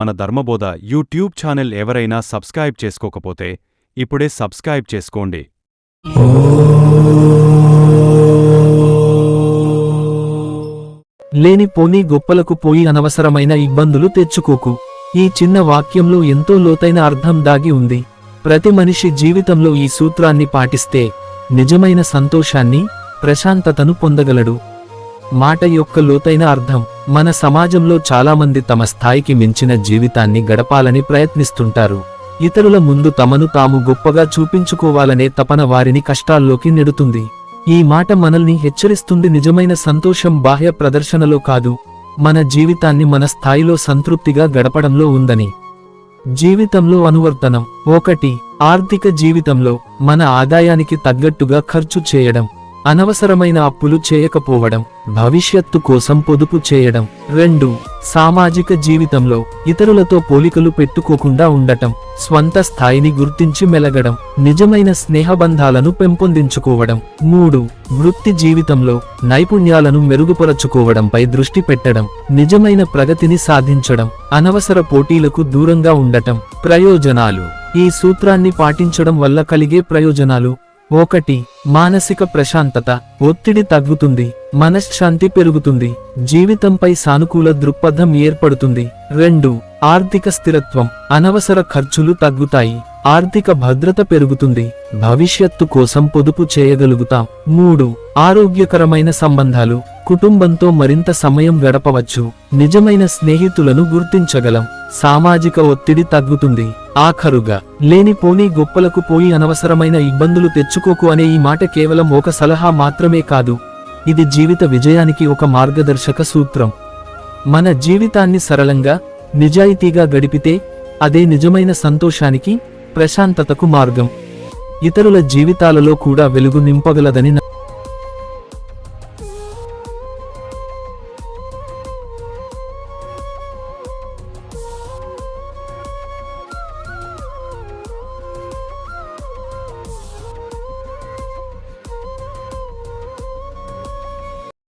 మన Dharmabodha YouTube channel ఎవరైనా subscribe చేసుకోకపోతే ఇప్పుడే సబ్స్క్రైబ్ చేసుకోండి. లేని పోనీ గొప్పలకు పోయి అనవసరమైన ఇబ్బందులు తెచ్చుకోకు. ఈ చిన్న వాక్యంలో ఎంతో లోతైన అర్థం దాగి ఉంది. ప్రతి మనిషి జీవితంలో ఈ సూత్రాన్ని పాటిస్తే నిజమైన సంతోషాన్ని ప్రశాంతతను పొందగలడు. మాట యొక్క లోతైన అర్థం. మన సమాజంలో చాలామంది తమ స్థాయికి మించిన జీవితాన్ని గడపాలని ప్రయత్నిస్తుంటారు. ఇతరుల ముందు తమను తాము గొప్పగా చూపించుకోవాలనే తపన వారిని కష్టాల్లోకి నెడుతుంది. ఈ మాట మనల్ని హెచ్చరిస్తుంది నిజమైన సంతోషం బాహ్య ప్రదర్శనలో కాదు. మన జీవితాన్ని మన స్థాయిలో సంతృప్తిగా గడపడంలో ఉందని. జీవితంలో అనువర్తనం. ఒకటి ఆర్థిక జీవితంలో మన ఆదాయానికి తగ్గట్టుగా ఖర్చు చేయడం. అనవసరమైన అప్పులు చేయకపోవడం భవిష్యత్తు కోసం పొదుపు చేయడం. రెండు సామాజిక జీవితంలో ఇతరులతో పోలికలు పెట్టుకోకుండా ఉండటం స్వంత స్థాయిని గుర్తించి మెలగడం నిజమైన స్నేహబంధాలను పెంపొందించుకోవడం. మూడు వృత్తి జీవితంలో నైపుణ్యాలను మెరుగుపరచుకోవడంపై దృష్టి పెట్టడం నిజమైన ప్రగతిని సాధించడం అనవసర పోటీలకు దూరంగా ఉండటం. ప్రయోజనాలు ఈ సూత్రాన్ని పాటించడం వల్ల కలిగే ప్రయోజనాలు ఒకటి మానసిక ప్రశాంతత. ఒత్తిడి తగ్గుతుంది మనశ్శాంతి పెరుగుతుంది జీవితంపై సానుకూల దృక్పథం ఏర్పడుతుంది. రెండు ఆర్థిక స్థిరత్వం. అనవసర ఖర్చులు తగ్గుతాయి ఆర్థిక భద్రత పెరుగుతుంది. భవిష్యత్తు కోసం పొదుపు చేయగలుగుతాం. మూడు ఆరోగ్యకరమైన సంబంధాలు. కుటుంబంతో మరింత సమయం గడపవచ్చు. నిజమైన స్నేహితులను గుర్తించగలం. సామాజిక ఒత్తిడి తగ్గుతుంది. ఆఖరుగా లేనిపోని గొప్పలకు పోయి అనవసరమైన ఇబ్బందులు తెచ్చుకోకు అనే ఈ మాట కేవలం ఒక సలహా మాత్రమే కాదు. ఇది జీవిత విజయానికి ఒక మార్గదర్శక సూత్రం. మన జీవితాన్ని సరళంగా నిజాయితీగా గడిపితే అదే నిజమైన సంతోషానికి ప్రశాంతతకు మార్గం. ఇతరుల జీవితాలలో కూడా వెలుగు నింపగలదని